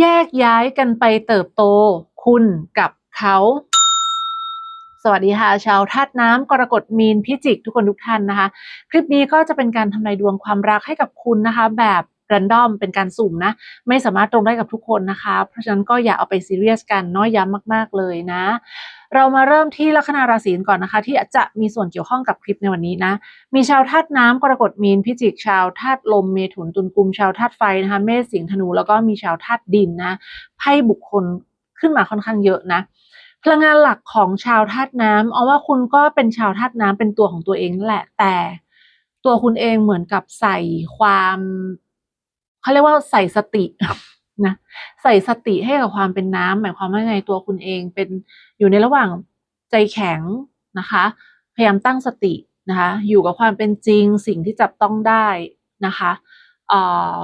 แยกย้ายกันไปเติบโต คุณกับเขา สวัสดีค่ะ ชาวธาตุน้ำกรกฎมีนพิจิกทุกคนทุกท่านนะคะ คลิปนี้ก็จะเป็นการทำนายดวงความรักให้กับคุณนะคะ แบบ รันดอมเป็นการสุ่มนะ ไม่สามารถตรงได้กับทุกคนนะคะ เพราะฉะนั้นก็อย่าเอาไปซีเรียสกันน้อยย้ำมาก ๆ เลยนะ เรามาเริ่มที่ลัคนาราศีก่อนนะคะ ที่จะมีส่วนเกี่ยวข้องกับคลิปในวันนี้นะ มีชาวธาตุน้ำกรกฎมีนพิจิกชาวธาตุลมเมถุนตุลกุมชาวธาตุไฟนะคะเมษสิงห์ธนูแล้วก็มีชาวธาตุดินนะไพ่บุคคลขึ้นมาค่อนข้างเยอะนะพลังงานหลักของชาวธาตุน้ำเอาว่าคุณก็เป็นชาวธาตุน้ำเป็นตัวของตัวเองแหละแต่ตัวคุณเองเหมือนกับใส่ความ เขาเรียกว่าใส่สตินะใส่สติให้กับความเป็นน้ำหมายความว่าไงตัวคุณเองเป็นอยู่ในระหว่างใจแข็งนะคะ พยายามตั้งสตินะคะอยู่กับความเป็นจริงสิ่งที่จับต้องได้นะคะเอ่อ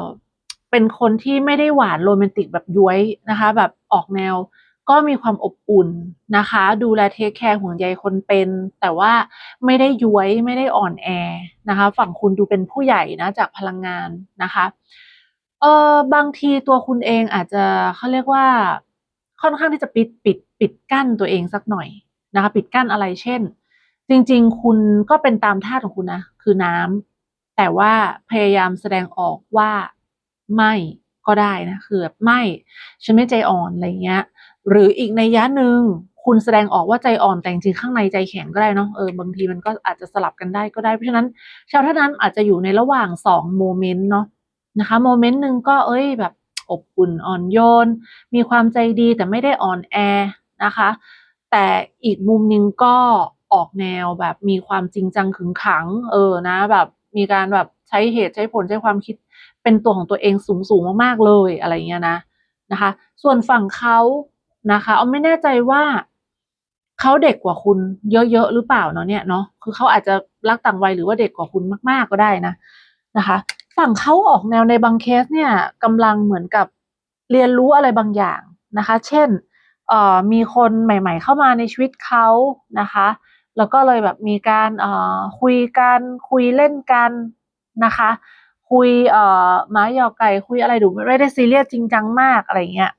เป็นคนที่ไม่ได้หวานโรแมนติกแบบย้วยนะคะ แบบออกแนวก็มีความอบอุ่นนะคะ ดูแลเทคแคร์ห่วงใยคนเป็น แต่ว่าไม่ได้ย้วยไม่ได้อ่อนแอนะคะ ฝั่งคุณดูเป็นผู้ใหญ่นะจากพลังงานนะคะ เออบางทีตัวคุณเองอาจจะเขาเรียกว่า ค่อนข้างที่จะปิดปิดปิดกั้นตัวเองสักหน่อยนะคะ ปิดกั้นอะไรเช่น จริง ๆ คุณก็เป็นตามธาตุของคุณนะคือน้ำแต่ว่าพยายามแสดงออกว่าไม่ก็ได้นะคือแบบไม่ฉันไม่ใจอ่อนอะไรเงี้ย หรืออีกในยะหนึ่งคุณแสดงออกว่าใจอ่อนแต่จริงข้างในใจแข็งก็ได้เนาะเออบางทีมันก็อาจจะสลับกันได้ก็ได้เพราะฉะนั้น ชาวท่านั้นอาจจะอยู่ในระหว่างสองโมเมนต์เนาะ นะคะโมเมนต์หนึ่งก็เอ้ยแบบอบอุ่นอ่อนโยน มีความใจดีแต่ไม่ได้อ่อนแอนะคะ แต่อีกมุมหนึงก็ออกแนวแบบมีความจริงจังขึงขัง เออนะ แบบมีการแบบใช้เหตุใช้ผลใช้ความคิดเป็นตัวของตัวเองสูงสูงมากๆเลยอะไรเงี้ยนะนะคะ ส่วนฝั่งเขานะคะเอาไม่แน่ใจว่าเขาเด็กกว่าคุณเยอะๆหรือเปล่าเนาะเนี่ยเนาะคือเขาอาจจะรักต่างวัยหรือว่าเด็กกว่าคุณมาก ๆก็ได้นะนะคะ ฝั่งเขาออกแนวในบางเคสเนี่ยกำลังเหมือนกับเรียนรู้อะไรบางอย่างนะคะ เช่นมีคนใหม่ ๆ เข้ามาในชีวิตเขานะคะ แล้วก็เลยแบบมีการคุยกันคุยเล่นกันนะคะ คุยเอ่อหมาหยอกไก่คุยอะไรดูไม่ได้ซีเรียสจริงจังมากอะไรเงี้ย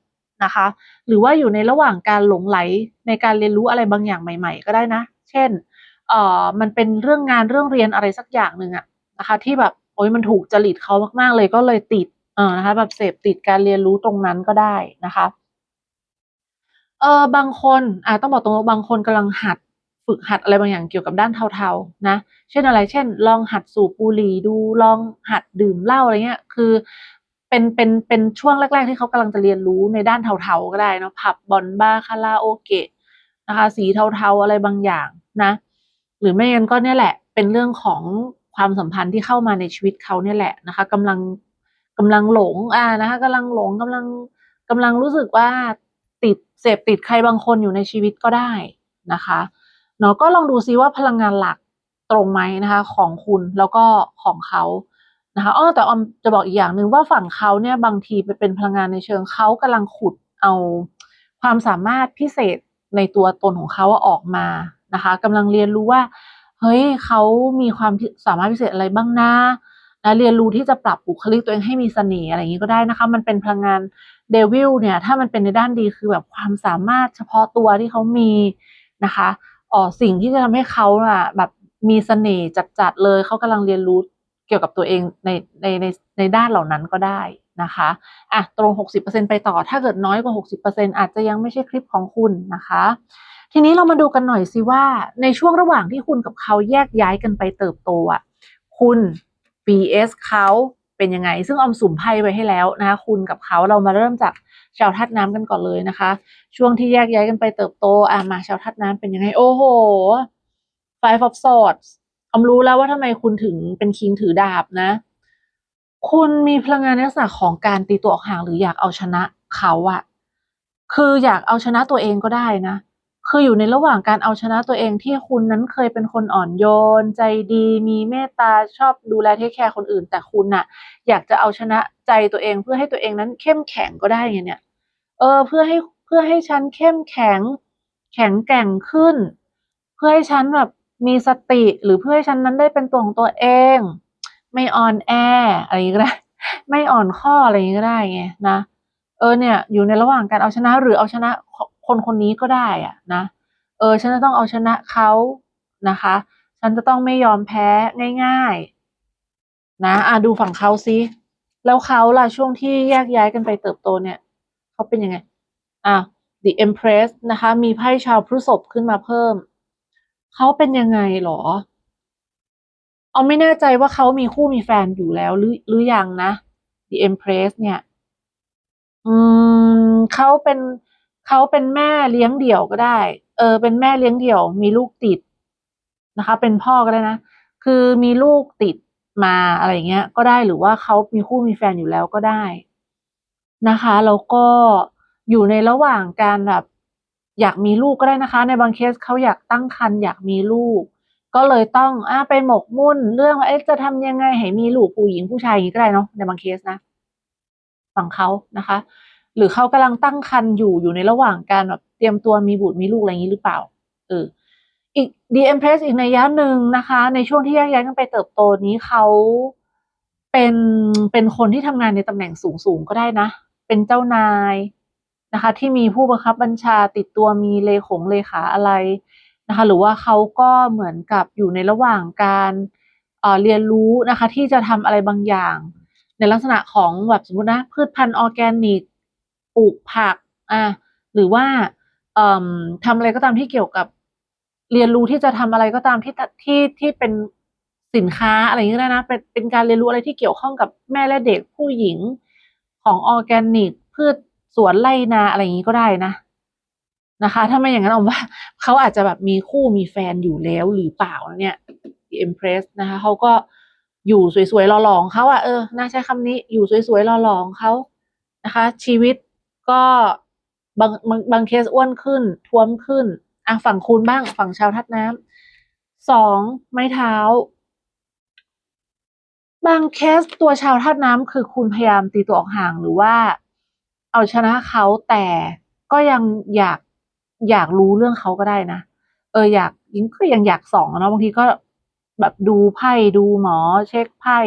นะคะ หรือว่าอยู่ในระหว่างการหลงไหลในการเรียนรู้อะไรบางอย่างใหม่ ๆ ก็ได้นะ เช่นมันเป็นเรื่องงานเรื่องเรียนอะไรสักอย่างหนึ่งอะนะคะ ที่แบบ อ้ยมันถูกจริตเขามากๆเลยก็เลยติดเออนะคะ แบบเสพติดการเรียนรู้ตรงนั้นก็ได้นะคะเออบางคนอ่าต้องบอกตรงว่าบางคนกำลังหัดฝึกหัดอะไรบางอย่างเกี่ยวกับด้านเทาๆนะ เช่นอะไร เช่น ลองหัดสูบบุหรี่ดู ลองหัดดื่มเหล้าอะไรเงี้ย คือ เป็น เป็น เป็นช่วงแรก ๆ ที่เขากำลังจะเรียนรู้ในด้านเทาๆก็ได้นะผับบอนบาร์คาราโอเกะนะคะ สีเทาๆอะไรบางอย่างนะ หรือไม่งั้นก็เนี่ยแหละ เป็นเรื่องของ ความสัมพันธ์ที่เข้ามาในชีวิตเขาเนี่ยแหละนะคะกำลังกำลังหลงอ่านะคะกำลังหลงกำลังกำลังรู้สึกว่าติดเสพติดใครบางคนอยู่ในชีวิตก็ได้นะคะเนาะก็ลองดูซิว่าพลังงานหลักตรงไหมนะคะของคุณแล้วก็ของเขานะคะอ้อแต่ออมจะบอกอีกอย่างหนึ่งว่าฝั่งเขาเนี่ยบางทีไปเป็นพลังงานในเชิงเขากำลังขุดเอาความสามารถพิเศษในตัวตนของเขาอออกมานะคะกำลังเรียนรู้ว่า เฮ้ยเขามีความสามารถพิเศษอะไรบ้างนะนะเรียนรู้ที่จะปรับบุคลิกตัวเองให้มีเสน่ห์อะไรอย่างนี้ก็ได้นะคะ มันเป็นพลังงานเดวิลเนี่ย ถ้ามันเป็นในด้านดีคือแบบความสามารถเฉพาะตัวที่เขามีนะคะอ๋อสิ่งที่จะทำให้เขาอะแบบมีเสน่ห์จัดๆเลยเขากำลังเรียนรู้เกี่ยวกับตัวเองในในในในด้านเหล่านั้นก็ได้นะคะอะตรง 60%ไปต่อถ้าเกิดน้อยกว่า 60%อาจจะยังไม่ใช่คลิปของคุณนะคะ ทีนี้เรามาดูกันหน่อยสิว่า ในช่วงระหว่างที่คุณกับเขาแยกย้ายกันไปเติบโตอะคุณ vs เขาเป็นยังไง ซึ่งออมสุ่มไพ่ไว้ให้แล้วนะคะคุณกับเขาเรามาเริ่มจากชาวทัดน้ำกันก่อนเลยนะคะ ช่วงที่แยกย้ายกันไปเติบโตอะมาชาวทัดน้ำเป็นยังไง โอ้โห five of swords ออมรู้แล้วว่าทำไมคุณถึงเป็นคิงถือดาบนะ คุณมีพลังงานในลักษณะของการตีตัวออกห่างหรืออยากเอาชนะเขาอะคืออยากเอาชนะตัวเองก็ได้นะ คืออยู่ในระหว่างการเอาชนะตัวเองที่คุณนั้นเคยเป็นคนอ่อนโยน ใจดี มีเมตตาชอบดูแลเทคแคร์คนอื่น แต่คุณน่ะ อยากจะเอาชนะใจตัวเองเพื่อให้ตัวเองนั้นเข้มแข็งก็ได้ไงเนี่ย เออ เพื่อให้เพื่อให้ฉันเข้มแข็ง แข็งแกร่งขึ้น เพื่อให้ฉันแบบมีสติหรือเพื่อให้ฉันนั้นได้เป็นตัวของตัวเอง ไม่อ่อนแออะไรนี้ก็ได้ไม่อ่อนข้ออะไรอย่างนี้ก็ได้ไงนะเออเนี่ยอยู่ในระหว่างการเอาชนะหรือเอาชนะ คนคนนี้ก็ได้อะนะ เออ ฉันจะต้องเอาชนะเขานะคะ ฉันจะต้องไม่ยอมแพ้ง่าย ๆ นะอะดูฝั่งเขาซิแล้วเขาล่ะช่วงที่แยกย้ายกันไปเติบโตเนี่ยเขาเป็นยังไงอะ The Empress นะคะ มีไพ่ชาวพฤษภขึ้นมาเพิ่ม เขาเป็นยังไงหรอ เอาไม่แน่ใจว่าเขามีคู่มีแฟนอยู่แล้วหรือหรือยังนะ The Empress เนี่ย อืมเขาเป็น เขาเป็นแม่เลี้ยงเดี่ยวก็ได้ เออ เป็นแม่เลี้ยงเดี่ยว มีลูกติดนะคะ เป็นพ่อก็ได้นะ คือมีลูกติดมาอะไรเงี้ย ก็ได้หรือว่าเขามีคู่มีแฟนอยู่แล้วก็ได้นะคะแล้วก็อยู่ในระหว่างการแบบอยากมีลูกก็ได้นะคะ ในบางเคสเขาอยากตั้งครรภ์อยากมีลูก ก็เลยต้องอ่าไปหมกมุ่น เรื่องว่าจะทำยังไงให้มีลูกผู้หญิงผู้ชายอย่างนี้ก็ได้เนาะในบางเคสนะ ฝั่งเขานะคะ หรือเขากำลังตั้งครรภ์อยู่อยู่ในระหว่างการแบบเตรียมตัวมีบุตรมีลูกอะไรอย่างนี้หรือเปล่าเอออีก The Empress อีกในยะหนึ่งนะคะ ในช่วงที่แยกย้ายกันไปเติบโตนี้เขาเป็นเป็นคนที่ทำงานในตำแหน่งสูงสูงก็ได้นะ เป็นเจ้านายนะคะ ที่มีผู้บังคับบัญชาติดตัวมีเลขงเลขาอะไรนะคะ หรือว่าเขาก็เหมือนกับอยู่ในระหว่างการเเรียนรู้นะคะ ที่จะทำอะไรบางอย่าง ในลักษณะของแบบสมมตินะพืชพันธุ์ออร์แกนิก ลูกผักอะหรือว่าเอ่อทำอะไรก็ตามที่เกี่ยวกับเรียนรู้ที่จะทำอะไรก็ตามที่ที่ที่เป็นสินค้าอะไรอย่างนี้นะเป็นเป็นการเรียนรู้อะไรที่เกี่ยวข้องกับแม่และเด็กผู้หญิงของออร์แกนิกพืชสวนไร่นาอะไรอย่างนี้ก็ได้นะนะคะ ถ้าไม่อย่างนั้นเอาว่าเขาอาจจะแบบมีคู่มีแฟนอยู่แล้วหรือเปล่าเนี่ย The Empress นะคะเขาก็อยู่สวยๆหล่อๆของเขาอะเออน่าใช้คำนี้อยู่สวยๆหล่อๆของเขานะคะ ชีวิต ก็บางบางบางเคสอ้วนขึ้น ท้วมขึ้นอะฝั่งคุณบ้าง ฝั่งชาวทัดน้ำสองไม้เท้า บางเคสตัวชาวธาตุน้ำคือคุณพยายามตีตัวออกห่างหรือว่า เอาชนะเขาแต่ก็ยังอยากอยากรู้เรื่องเขาก็ได้นะเอออยากยิ่งก็ยังอยากส่องเนาะบางทีก็แบบดูไพ่ดูหมอ เช็คไพ่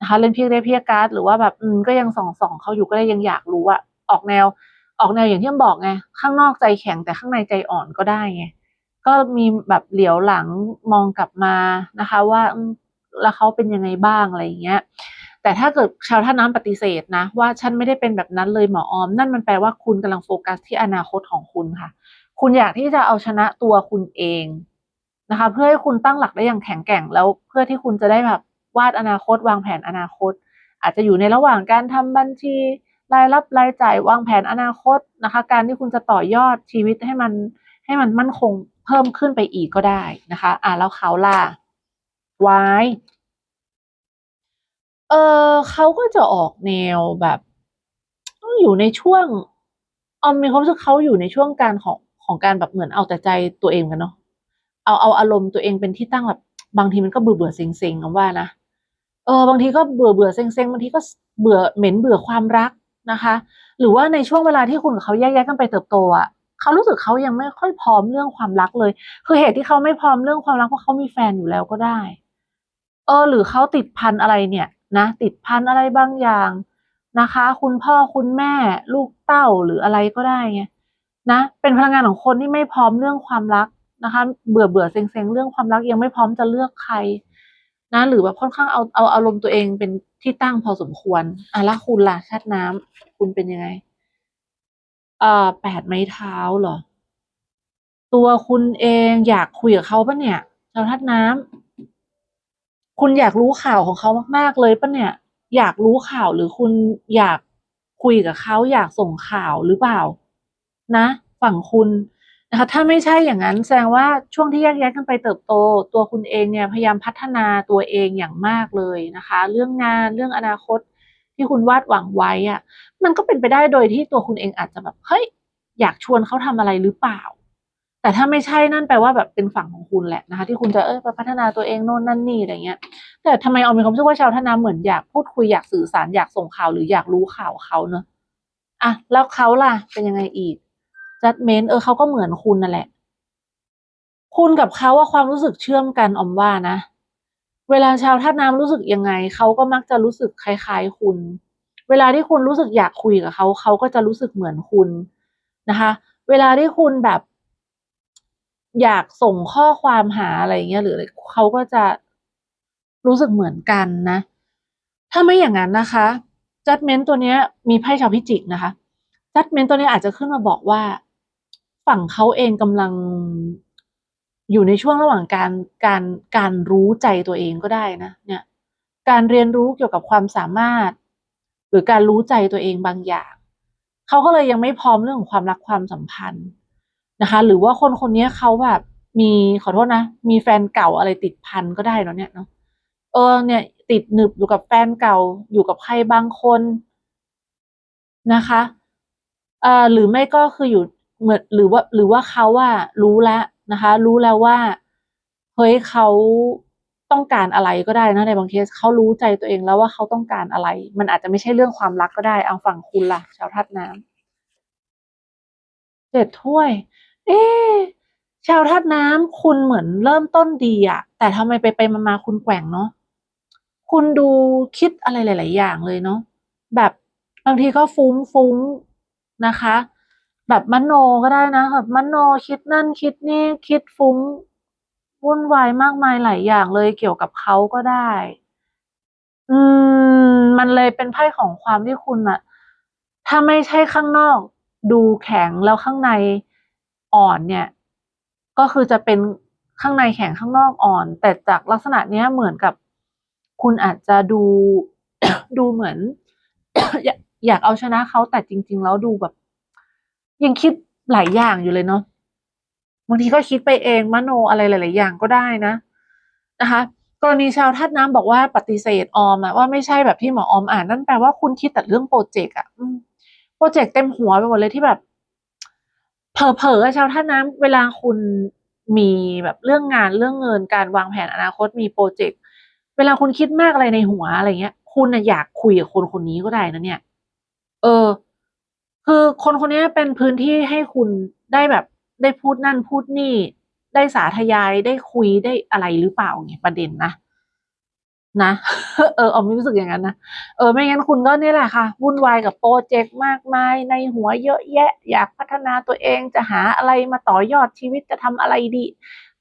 นะคะเล่นเพียกได้เพียกการ์ดหรือว่าแบบอืมก็ยังส่องส่องเขาอยู่ก็ได้ยังอยากรู้อะ ออกแนวออกแนวอย่างที่บอกไงข้างนอกใจแข็งแต่ข้างในใจอ่อนก็ได้ไงก็มีแบบเหลียวหลังมองกลับมานะคะ ว่าแล้วเขาเป็นยังไงบ้างอะไรอย่างเงี้ย แต่ถ้าเกิดชาวท่าน้ำปฏิเสธนะ ว่าฉันไม่ได้เป็นแบบนั้นเลยหมอออม นั่นมันแปลว่าคุณกำลังโฟกัสที่อนาคตของคุณค่ะ คุณอยากที่จะเอาชนะตัวคุณเองนะคะ เพื่อให้คุณตั้งหลักได้อย่างแข็งแกร่งแล้วเพื่อที่คุณจะได้แบบวาดอนาคตวางแผนอนาคต อาจจะอยู่ในระหว่างการทำบัญชี รายรับรายจ่ายวางแผนอนาคตนะคะ การที่คุณจะต่อยอดชีวิตให้มันให้มันมั่นคงเพิ่มขึ้นไปอีกก็ได้นะคะ อ่าแล้วเขาล่ะวายเออเขาก็จะออกแนวแบบอยู่ในช่วงออมมีความรู้สึกเขาอยู่ในช่วงการของของการแบบเหมือนเอาแต่ใจตัวเองกันเนาะเอาเอาอารมณ์ตัวเองเป็นที่ตั้งแบบ บางทีมันก็เบื่อเบื่อเซ็งเซ็งคำว่านะเออบางทีก็เบื่อเบื่อเซ็งเซ็งบางทีก็เบื่อเหม็นเบื่อความรัก นะคะ หรือว่าในช่วงเวลาที่คุณกับเขาแยกย้ายกันไปเติบโตอะเขารู้สึกเขายังไม่ค่อยพร้อมเรื่องความรักเลย คือเหตุที่เขาไม่พร้อมเรื่องความรักเพราะเขามีแฟนอยู่แล้วก็ได้ เออ หรือเขาติดพันอะไรเนี่ยนะติดพันอะไรบางอย่างนะคะ คุณพ่อคุณแม่ลูกเต้าหรืออะไรก็ได้ไงนะ เป็นพลังงานของคนที่ไม่พร้อมเรื่องความรักนะคะ เบื่อเบื่อเซ็งเซ็งเรื่องความรักยังไม่พร้อมจะเลือกใคร นะหรือแบบค่อนข้างเอาเอาอารมณ์ตัวเองเป็นที่ตั้งพอสมควรอะแล้วคุณล่ะชาติน้ำคุณเป็นยังไงเอ่อแปดไม้เท้าเหรอ ตัวคุณเองอยากคุยกับเขาปะเนี่ยชาวทัดน้ำคุณอยากรู้ข่าวของเขามาก ๆ เลยปะเนี่ย อยากรู้ข่าวหรือคุณอยากคุยกับเขาอยากส่งข่าวหรือเปล่า นะ ฝั่งคุณ นะคะถ้าไม่ใช่อย่างนั้นแสดงว่าช่วงที่แยกย้ายกันไปเติบโต ตัวคุณเองเนี่ยพยายามพัฒนาตัวเองอย่างมากเลยนะคะ เรื่องงานเรื่องอนาคตที่คุณวาดหวังไว้อะมันก็เป็นไปได้โดยที่ตัวคุณเองอาจจะแบบเฮ้ยอยากชวนเขาทำอะไรหรือเปล่า แต่ถ้าไม่ใช่นั่นแปลว่าแบบเป็นฝั่งของคุณแหละนะคะ ที่คุณจะเออไปพัฒนาตัวเองโน่นนั่นนี่อะไรเงี้ย แต่ทำไมเอามีความรู้สึกว่าชาวท่าน้ำเหมือนอยากพูดคุยอยากสื่อสารอยากส่งข่าวหรืออยากรู้ข่าวเขาเนอะอะแล้วเขาล่ะเป็นยังไงอีก จัดเมนเออเขาก็เหมือนคุณนั่นแหละ คุณกับเขาว่าความรู้สึกเชื่อมกันอมว่านะ เวลาชาวท่าน้ำรู้สึกยังไง เขาก็มักจะรู้สึกคล้ายๆคุณ เวลาที่คุณรู้สึกอยากคุยกับเขาเขาก็จะรู้สึกเหมือนคุณนะคะ เวลาที่คุณแบบ อยากส่งข้อความหาอะไรเงี้ยหรืออะไรเขาก็จะรู้สึกเหมือนกันนะ ถ้าไม่อย่างนั้นนะคะ judgment ตัวนี้มีไพ่ชาวพิจิกนะคะ judgment ตัวนี้อาจจะขึ้นมาบอกว่า ฝั่งเขาเองกำลังอยู่ในช่วงระหว่างการการการรู้ใจตัวเองก็ได้นะ เนี่ย การเรียนรู้เกี่ยวกับความสามารถ หรือการรู้ใจตัวเองบางอย่างเขาก็เลยยังไม่พร้อมเรื่องของความรักความสัมพันธ์นะคะ หรือว่าคนคนนี้เขาแบบมีขอโทษนะ มีแฟนเก่าอะไรติดพันก็ได้เนาะเนี่ยเนาะเออเนี่ย ติดหนึบอยู่กับแฟนเก่าอยู่กับใครบางคนนะคะเอ่อหรือไม่ก็คืออยู่ เหมือนหรือว่าหรือว่าเขาอะรู้แล้วนะคะ รู้แล้วว่าเฮ้ยเขาต้องการอะไรก็ได้นะในบางเคสเขารู้ใจตัวเองแล้วว่าเขาต้องการอะไร มันอาจจะไม่ใช่เรื่องความรักก็ได้ เอาฝั่งคุณล่ะ ชาวธาตุน้ำเจ็ดถ้วย เอ๊ชาวธาตุน้ำคุณเหมือนเริ่มต้นดีอะแต่ทำไมไปไปมามาคุณแกว่งเนาะคุณดูคิดอะไรหลาย ๆ อย่างเลยเนาะแบบบางทีก็ฟุ้งฟุ้งนะคะ แบบมโนก็ได้นะแบบมโนคิดนั่นคิดนี่คิดฟุ้งวุ่นวายมากมายหลายอย่างเลยเกี่ยวกับเขาก็ได้ อืม มันเลยเป็นไพ่ของความที่คุณอะถ้าไม่ใช่ข้างนอก ดูแข็งแล้วข้างในอ่อนเนี่ย ก็คือจะเป็นข้างในแข็งข้างนอกอ่อน แต่จากลักษณะเนี้ยเหมือนกับ คุณอาจจะดูดูเหมือน อยากอยากเอาชนะเขาแต่จริง ๆ แล้วดูแบบ ยังคิดหลายอย่างอยู่เลยเนาะบางทีก็คิดไปเองมโนอะไรหลาย ๆ อย่างก็ได้นะนะคะ กรณีชาวธาตุน้ำบอกว่าปฏิเสธออมอะว่าไม่ใช่แบบที่หมอออมอ่านนั่นแปลว่าคุณคิดแต่เรื่องโปรเจกต์อะโปรเจกต์เต็มหัวไปหมดเลยที่แบบเผลอๆอะชาวธาตุน้ำเวลาคุณมีแบบเรื่องงานเรื่องเงินการวางแผนอนาคตมีโปรเจกต์เวลาคุณคิดมากอะไรในหัวอะไรเงี้ย คุณน่ะอยากคุยกับคนคนนี้ก็ได้นะเนี่ย เออ คือคนคนนี้เป็นพื้นที่ให้คุณได้แบบได้พูดนั่นพูดนี่ ได้สาธยายได้คุยได้อะไรหรือเปล่าไงประเด็นนะ นะ เออออมรู้สึกอย่างนั้นนะเออไม่งั้นคุณก็เนี่ยแหละค่ะวุ่นวายกับโปรเจกต์มากมาย ในหัวเยอะแยะ อยากพัฒนาตัวเองจะหาอะไรมาต่อยอดชีวิตจะทำอะไรดี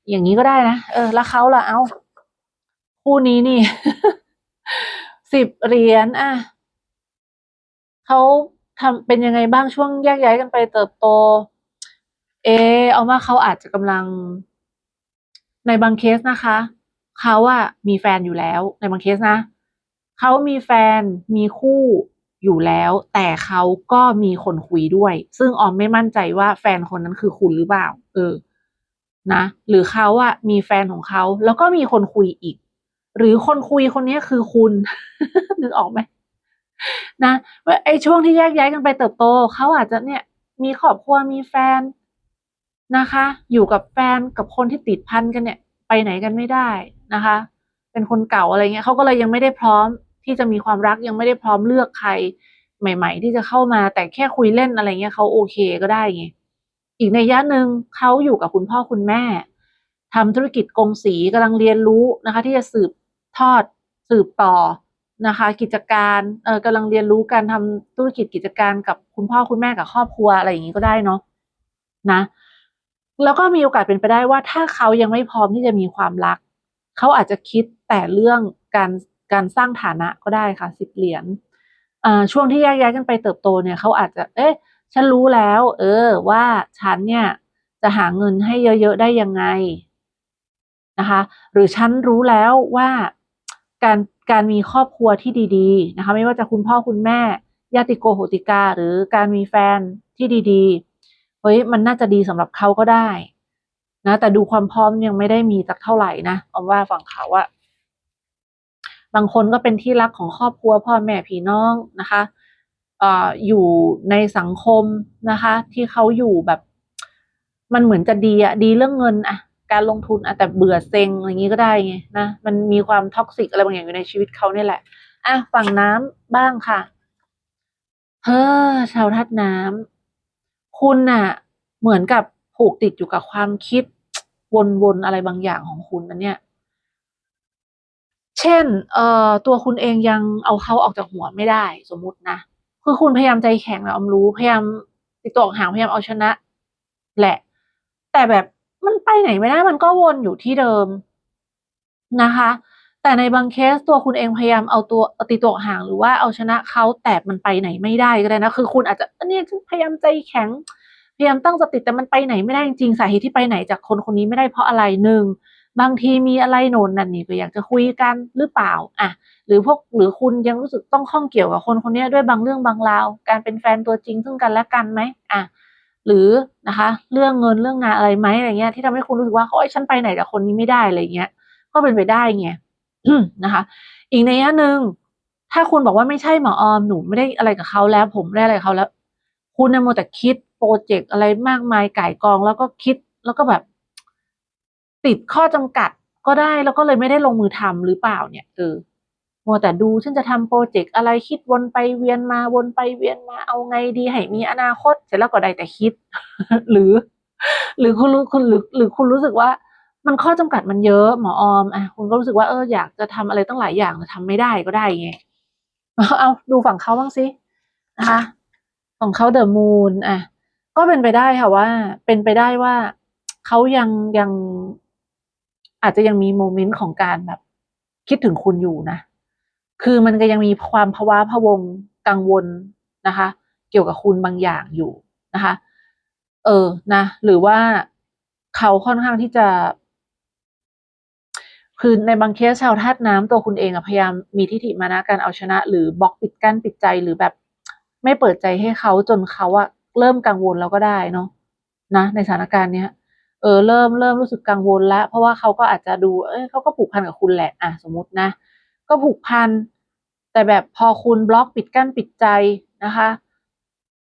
อย่างนี้ก็ได้นะเออ แล้วเขาล่ะเอาคู่นี้นี่สิบเหรียญอะเขา ทำเป็นยังไงบ้างช่วงแยกย้ายกันไปเติบโต เอเอาว่าเขาอาจจะกำลัง ในบางเคสนะคะเขาอะมีแฟนอยู่แล้ว ในบางเคสนะเขามีแฟนมีคู่อยู่แล้ว แต่เขาก็มีคนคุยด้วย ซึ่งออมไม่มั่นใจว่าแฟนคนนั้นคือคุณหรือเปล่า เออ นะ หรือเขาอะมีแฟนของเขาแล้วก็มีคนคุยอีก หรือคนคุยคนนี้คือคุณ นึกออกไหม นะไอ้ช่วงที่แยกย้ายกันไปเติบโตเขาอาจจะเนี่ย มีครอบครัวมีแฟนนะคะ อยู่กับแฟนกับคนที่ติดพันกันเนี่ย ไปไหนกันไม่ได้นะคะ เป็นคนเก่าอะไรเงี้ยเขาก็เลยยังไม่ได้พร้อมที่จะมีความรักยังไม่ได้พร้อมเลือกใครใหม่ ๆ ที่จะเข้ามาแต่แค่คุยเล่นอะไรเงี้ยเขาโอเคก็ได้ไงอีกในยะหนึ่งเขาอยู่กับคุณพ่อคุณแม่ทำธุรกิจกงสีกำลังเรียนรู้นะคะ ที่จะสืบทอดสืบต่อ นะคะ กิจการเออกำลังเรียนรู้การทำธุรกิจกิจการกับคุณพ่อคุณแม่กับครอบครัวอะไรอย่างนี้ก็ได้เนาะนะ แล้วก็มีโอกาสเป็นไปได้ว่า ถ้าเขายังไม่พร้อมที่จะมีความรัก เขาอาจจะคิดแต่เรื่องการการสร้างฐานะก็ได้ค่ะสิบเหรียญช่วงที่แยกย้ายกันไปเติบโตเนี่ยเขาอาจจะ เอ๊ะ ฉันรู้แล้ว เออ ว่าฉันเนี่ยจะหาเงินให้เยอะๆได้ยังไงนะคะ หรือฉันรู้แล้วว่าการ การมีครอบครัวที่ดีๆนะคะไม่ว่าจะคุณพ่อคุณแม่ญาติโกโหติกา หรือการมีแฟนที่ดีๆเฮ้ยมันน่าจะดีสำหรับเขาก็ได้นะแต่ดูความพร้อมยังไม่ได้มีสักเท่าไหร่นะเอาว่าฝั่งเขาอะบางคนก็เป็นที่รักของครอบครัวพ่อแม่พี่น้องนะคะออยู่ในสังคมนะคะ ที่เขาอยู่แบบ มันเหมือนจะดีอะดีเรื่องเงินอะ การลงทุนอะแต่เบื่อเซ็งอะไรอย่างนี้ก็ได้ไงนะมันมีความท็อกซิกอะไรบางอย่างอยู่ในชีวิตเขาเนี่ยแหละอะฝั่งน้ำบ้างค่ะเฮ้อชาวทัดน้ำคุณน่ะ เหมือนกับผูกติดอยู่กับความคิดวนๆอะไรบางอย่างของคุณนะเนี่ย เช่น เอ่อตัวคุณเองยังเอาเขาออกจากหัวไม่ได้ สมมุตินะคือคุณพยายามใจแข็งอะออมรู้พยายามติดต่อห่างพยายามเอาชนะ แหละ แต่แบบ มันไปไหนไม่ได้มันก็วนอยู่ที่เดิมนะคะ แต่ในบางเคสตัวคุณเองพยายามเอาตัวตีตัวห่างหรือว่าเอาชนะเขาแต่มันไปไหนไม่ได้ก็ได้นะคือคุณอาจจะ"อันเนี้ยฉันพยายามใจแข็ง พยายามตั้งสติแต่มันไปไหนไม่ได้จริงสาเหตุที่ไปไหนจากคนคนนี้ไม่ได้เพราะอะไร1บางทีมีอะไรโน่นนั่นนี่ก็อยากจะคุยกันหรือเปล่าอะหรือพวกหรือคุณยังรู้สึกต้องข้องเกี่ยวกับคนคนนี้ด้วยบางเรื่องบางราว การเป็นแฟนตัวจริงซึ่งกันและกันไหมอะ หรือนะคะ เรื่องเงินเรื่องงานอะไรไหมอะไรเงี้ย ที่ทำให้คุณรู้สึกว่าโอ๊ยฉันไปไหนจากคนนี้ไม่ได้อะไรเงี้ย ก็เป็นไปได้ไงนะคะ อีกในัยยะหนึ่งถ้าคุณบอกว่า"ไม่ใช่หมอออมหนูไม่ได้อะไรกับเขาแล้ว ผมไม่ได้อะไรเขาแล้ว"คุณน่ะมัวแต่คิดพรเจกต์อะไรมากมายไก่กอง แล้วก็คิดแล้วก็แบบ ติดข้อจำกัดก็ได้แล้วก็เลยไม่ได้ลงมือทำหรือเปล่าเนี่ยเออ มัวแต่ดูฉันจะทำพรเจกต์อะไรคิดวนไปเวียนมาวนไปเวียนมาเอาไงดีให้มีอนาคต เสร็จแล้วก็ได้แต่คิด หรือ หรือคุณรู้คุณหรือหรือคุณรู้สึกว่า มันข้อจำกัดมันเยอะหมอออมอะคุณก็รู้สึกว่าเอออยากจะทำอะไรตั้งหลายอย่างแต่ทำไม่ได้ก็ได้ไงเอาดูฝั่งเขาบ้างสินะคะของเขา The Moon อะก็เป็นไปได้ค่ะว่า เป็นไปได้ว่าเขายังยัง อาจจะยังมีโมเมนต์ของการแบบ คิดถึงคุณอยู่นะ คือมันก็ยังมีความพะว้าพะวงกังวลนะคะ เกี่ยวกับคุณบางอย่างอยู่นะคะ เออนะ หรือว่าเขาค่อนข้างที่จะ คือในบางเคสชาวธาตุน้ำตัวคุณเองอะพยายามมีทิฏฐิมานะการเอาชนะ หรือบล็อกปิดกั้นปิดใจหรือแบบไม่เปิดใจให้เขาจนเขาอะเริ่มกังวลแล้วก็ได้เนาะนะ ในสถานการณ์เนี้ยเออเริ่มเริ่มรู้สึกกังวลแล้ว เพราะว่าเขาก็อาจจะดู เอ๊ะเขาก็ผูกพันกับคุณแหละ อะสมมตินะ ก็ผูกพัน แต่แบบพอคุณบล็อกปิดกั้นปิดใจนะคะ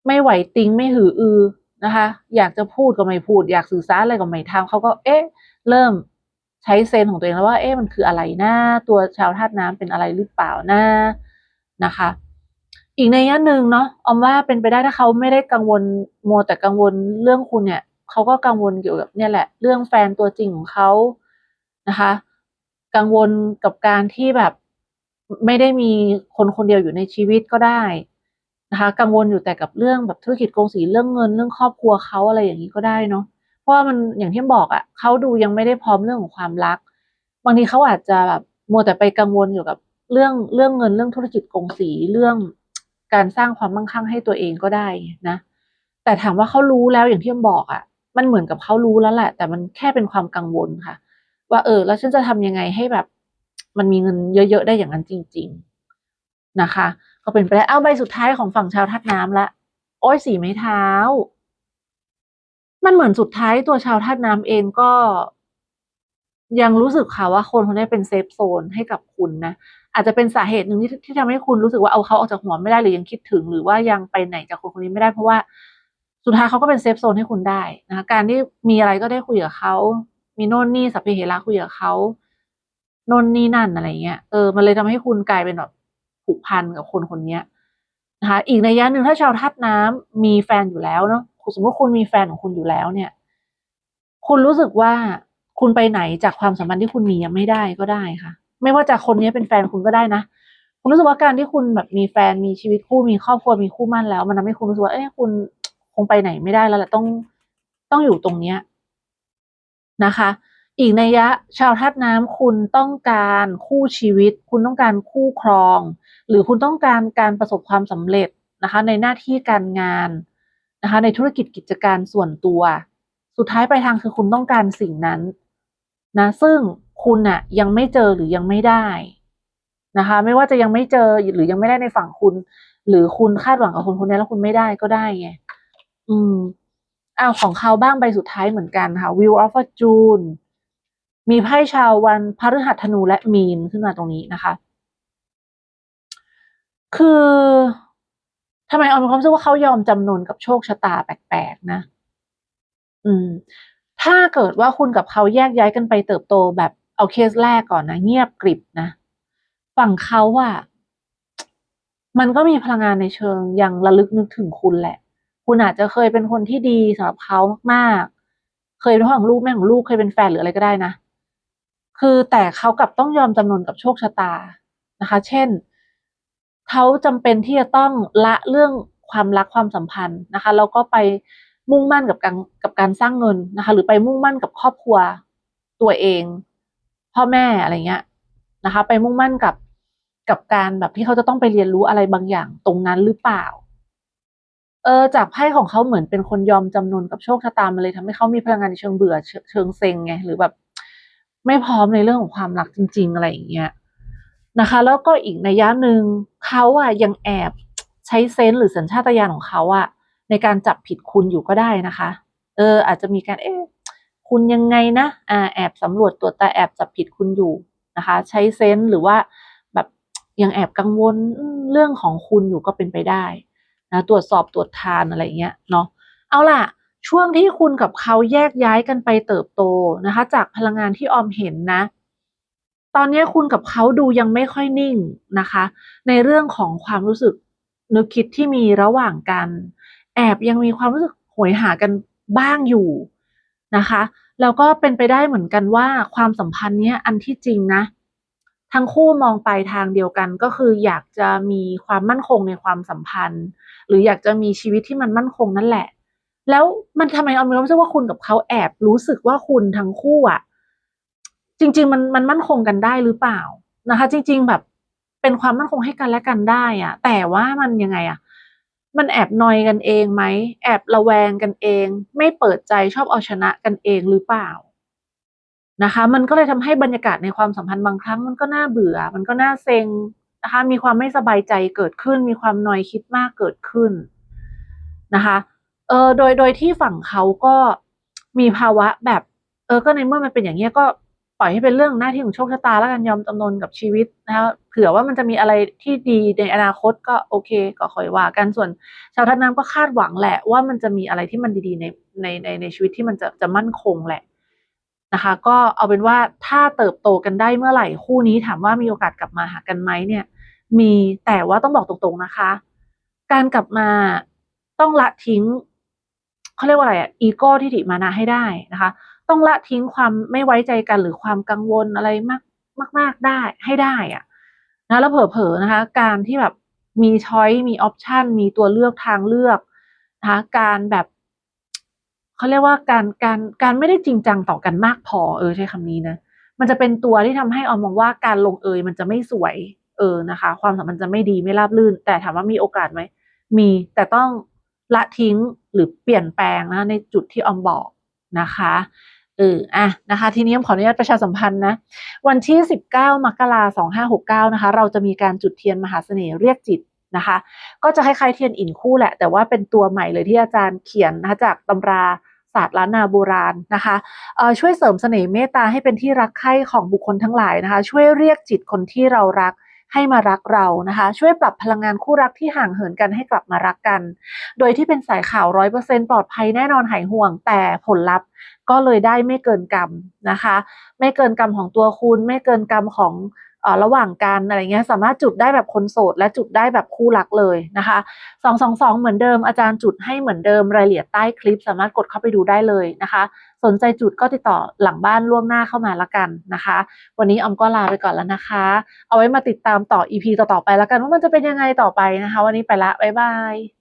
ไม่ไหวติงไม่หืออือนะคะ อยากจะพูดก็ไม่พูด อยากสื่อสารอะไรก็ไม่ทำเขาก็เอ๊ะ เริ่มใช้เซนส์ของตัวเองแล้วว่าเอ๊ะมันคืออะไรนะตัวชาวธาตุน้ำเป็นอะไรหรือเปล่านะนะคะ อีกในยยะหนึ่งเนาะออมว่าเป็นไปได้ถ้าเขาไม่ได้กังวลมัวแต่กังวลเรื่องคุณเนี่ยเขาก็กังวลเกี่ยวกับเนี่ยแหละ เรื่องแฟนตัวจริงของเขานะคะ กังวลกับการที่แบบ ไม่ได้มีคนคนเดียวอยู่ในชีวิตก็ได้นะคะ กังวลอยู่แต่กับเรื่องแบบธุรกิจกงสีเรื่องเงินเรื่องครอบครัวเขาอะไรอย่างงี้ก็ได้เนาะเพราะว่ามันอย่างที่บอกอะเขาดูยังไม่ได้พร้อมเรื่องของความรัก บางทีเขาอาจจะแบบมัวแต่ไปกังวลเกี่กับเรื่องเรื่องเงินเรื่องธุรกิจกงสีเรื่องการสร้างความมั่งคั่งให้ตัวเองก็ได้นะ แต่ถามว่าเขารู้แล้วอย่างที่ออมบอกอะมันเหมือนกับเขารู้แล้วแหละ แต่มันแค่เป็นความกังวลค่ะ ว่าเออ แล้วฉันจะทำยังไงให้แบบ มันมีเงินเยอะๆได้อย่างนั้นจริง ๆนะคะ ก็เป็นไปได้เอาใบสุดท้ายของฝั่งชาวธาตุน้ำแล้วโอ๊ย4ไม้เท้า มันเหมือนสุดท้ายตัวชาวธาตุน้ำเองก็ ยังรู้สึกค่ะว่าคนคนนี้เป็นเซฟโซนให้กับคุณนะอาจจะเป็นสาเหตุหนึ่งที่ที่ทำให้คุณรู้สึกว่าเอาเขาออกจากหัวไม่ได้หรือยังคิดถึง หรือว่ายังไปไหนจากคนคนนี้ไม่ได้เพราะว่าสุดท้ายเขาก็เป็นเซฟโซนให้คุณได้นะคะการที่มีอะไรก็ได้คุยกับเขา มีโน่นนี่สัพเพเหระคุยกับเขา น่นนี่นั่นอะไรเงี้ยเออมันเลยทำให้คุณกลายเป็นแบบผูกพันกับคนคนเนี้ยนะคะอีกในยะหนึ่งถ้าชาวธาตุน้ำมีแฟนอยู่แล้วเนาะสมมติคุณมีแฟนของคุณอยู่แล้วเนี่ย คุณรู้สึกว่าคุณไปไหนจากความสัมพันธ์ที่คุณมีอะไม่ได้ก็ได้ค่ะ ไม่ว่าจะคนนี้เป็นแฟนคุณก็ได้นะคุณรู้สึกว่าการที่คุณแบบมีแฟนมีชีวิตคู่มีครอบครัวมีคู่มั้นแล้ว มันทำให้คุณรู้สึกว่าเอ๊ะคุณคงไปไหนไม่ได้แล้วแหละต้องต้องอยู่ตรงเนี้ยนะคะ อีกในยะชาวธาตุน้ำคุณต้องการคู่ชีวิต คุณต้องการคู่ครอง หรือคุณต้องการการประสบความสำเร็จนะคะ ในหน้าที่การงานนะคะ ในธุรกิจกิจการส่วนตัว สุดท้ายปลายทางคือคุณต้องการสิ่งนั้นนะซึ่งคุณน่ะยังไม่เจอหรือยังไม่ได้นะคะ ไม่ว่าจะยังไม่เจอหรือยังไม่ได้ในฝั่งคุณ หรือคุณคาดหวังกับคนคนนี้แล้วคุณไม่ได้ก็ได้ไงอืมอ้าวของเขาบ้างใบสุดท้ายเหมือนกันค่ะ Wheel of Fortune มีไพ่ชาววันพฤหัสธนูและมีนขึ้นมาตรงนี้นะคะ คือทำไมออมมีความรู้สึกว่าเขายอมจำนนกับโชคชะตาแปลกๆนะ อืม ถ้าเกิดว่าคุณกับเขาแยกย้ายกันไปเติบโตแบบเอาเคสแรกก่อนนะ เงียบกริบนะ ฝั่งเขาอะมันก็มีพลังงานในเชิงยังระลึกนึกถึงคุณแหละ คุณอาจจะเคยเป็นคนที่ดีสำหรับเขามากๆ เคยเป็นพ่อของลูกแม่ของลูกเคยเป็นแฟนหรืออะไรก็ได้นะ คือแต่เขากลับต้องยอมจำนนกับโชคชะตานะคะ เช่น เขาจำเป็นที่จะต้องละเรื่องความรักความสัมพันธ์นะคะแล้วก็ไปมุ่งมั่นกับการกับการสร้างเงินนะคะ หรือไปมุ่งมั่นกับครอบครัวตัวเอง พ่อแม่อะไรเงี้ยนะคะ ไปมุ่งมั่นกับกับการแบบที่เขาจะต้องไปเรียนรู้อะไรบางอย่างตรงนั้นหรือเปล่า เออจากไพ่ของเขาเหมือนเป็นคนยอมจำนนกับโชคชะตามันเลยทำให้เขามีพลังงานในเชิงเบื่อเชิงเชิงเซ็งไงหรือแบบ ไม่พร้อมในเรื่องของความรักจริง ๆ อะไรอย่างเงี้ยนะคะ แล้วก็อีกในยยะหนึ่งเขาอะยังแอบใช้เซนส์หรือสัญชาตญาณของเขาอะในการจับผิดคุณอยู่ก็ได้นะคะ เออ อาจจะมีการเอ๊ะคุณยังไงนะอ่าแอบสำรวจตัวแตาแอบจับผิดคุณอยู่นะคะ ใช้เซนส์หรือว่าแบบยังแอบกังวลเรื่องของคุณอยู่ก็เป็นไปได้นะตรวจสอบตรวจทานอะไรเงี้ยเนาะเอาล่ะ ช่วงที่คุณกับเขาแยกย้ายกันไปเติบโตนะคะ จากพลังงานที่ออมเห็นนะ ตอนนี้คุณกับเขาดูยังไม่ค่อยนิ่งนะคะ ในเรื่องของความรู้สึกนึกคิดที่มีระหว่างกัน แอบยังมีความรู้สึกโหยหากันบ้างอยู่นะคะแล้วก็เป็นไปได้เหมือนกันว่าความสัมพันธ์เนี้ยอันที่จริงนะ ทั้งคู่มองไปทางเดียวกันก็คืออยากจะมีความมั่นคงในความสัมพันธ์ หรืออยากจะมีชีวิตที่มันมั่นคงนั่นแหละ แล้วมันทำไมออมมีความรู้สึกว่าคุณกับเขาแอบรู้สึกว่าคุณทั้งคู่อะจริง ๆ มันมันมั่นคงกันได้หรือเปล่านะคะ จริง ๆ แบบเป็นความมั่นคงให้กันและกันได้อะแต่ว่ามันยังไงอะมันแอบนอยกันเองไหมแอบระแวงกันเอง ไม่เปิดใจชอบเอาชนะกันเองหรือเปล่านะคะ มันก็เลยทำให้บรรยากาศในความสัมพันธ์บางครั้งมันก็น่าเบื่อ มันก็น่าเซ็งนะคะ มีความไม่สบายใจเกิดขึ้น มีความนอยคิดมากเกิดขึ้นนะคะ เออโดยโดยที่ฝั่งเขาก็มีภาวะแบบ เออก็ในเมื่อมันเป็นอย่างเงี้ยก็ปล่อยให้เป็นเรื่องหน้าที่ของโชคชะตาแล้วกันยอมจำนนกับชีวิตนะคะเผื่อว่ามันจะมีอะไรที่ดีในอนาคตก็โอเคก็คอยว่ากันส่วนชาวทัดน้ำก็คาดหวังแหละ ว่ามันจะมีอะไรที่มันดีๆในในในในชีวิตที่มันจะจะมั่นคงแหละนะคะ ก็เอาเป็นว่าถ้าเติบโตกันได้เมื่อไหร่คู่นี้ถามว่ามีโอกาสกลับมาหากันไหมเนี่ย มีแต่ว่าต้องบอกตรงๆนะคะ การกลับมาต้องละทิ้ง เขาเรียกว่าอะไรอะอีโก้ที่ถิมานะให้ได้นะคะ ต้องละทิ้งความไม่ไว้ใจกันหรือความกังวลอะไรมากมาก ๆได้ให้ได้อะนะแล้วเผลอๆนะคะ การที่แบบมีช้อยมีออปชันมีตัวเลือกทางเลือกนะคะการแบบเขาเรียกว่าการการการไม่ได้จริงจังต่อกันมากพอ เออใช้คำนี้นะมันจะเป็นตัวที่ทำให้ออมมองว่าการลงเอยมันจะไม่สวย เออนะคะ ความสัมพันธ์จะไม่ดีไม่ราบรื่น แต่ถามว่ามีโอกาสไหมมีแต่ต้อง ละทิ้งหรือเปลี่ยนแปลงนะในจุดที่ออมบอกนะคะเอออะนะคะ ทีนี้ขออนุญาตประชาสัมพันธ์นะวันที่ 19มกราคม2569นะคะ เราจะมีการจุดเทียนมหาเสน่ห์เรียกจิตนะคะ ก็จะคล้ายๆเทียนอินคู่แหละ แต่ว่าเป็นตัวใหม่เลยที่อาจารย์เขียนนะคะจากตำราศาสตร์ล้านนาโบราณนะคะเออช่วยเสริมเสน่ห์เมตตาให้เป็นที่รักใคร่ของบุคคลทั้งหลายนะคะ ช่วยเรียกจิตคนที่เรารัก ให้มารักเรานะคะ ช่วยปรับพลังงานคู่รักที่ห่างเหินกันให้กลับมารักกัน โดยที่เป็นสายข่าวร้อยเปอร์เซ็นปลอดภัยแน่นอนหายห่วง แต่ผลลัพธ์ก็เลยได้ไม่เกินกรรมนะคะ ไม่เกินกรรมของตัวคุณ ไม่เกินกรรมของอระหว่างกันอะไรเงี้ยสามารถจุดได้แบบคนโสด และจุดได้แบบคู่รักเลยนะคะสองสองสองเหมือนเดิมอาจารย์จุดให้เหมือนเดิมรายละเอียดใต้คลิป สามารถกดเข้าไปดูได้เลยนะคะ สนใจจุดก็ติดต่อหลังบ้านล่วงหน้าเข้ามาละกันนะคะ วันนี้ออมก็ลาไปก่อนแล้วนะคะ เอาไว้มาติดตามต่อ EP ต่อๆไปละกันว่ามันจะเป็นยังไงต่อไปนะคะ วันนี้ไปละบ๊ายบาย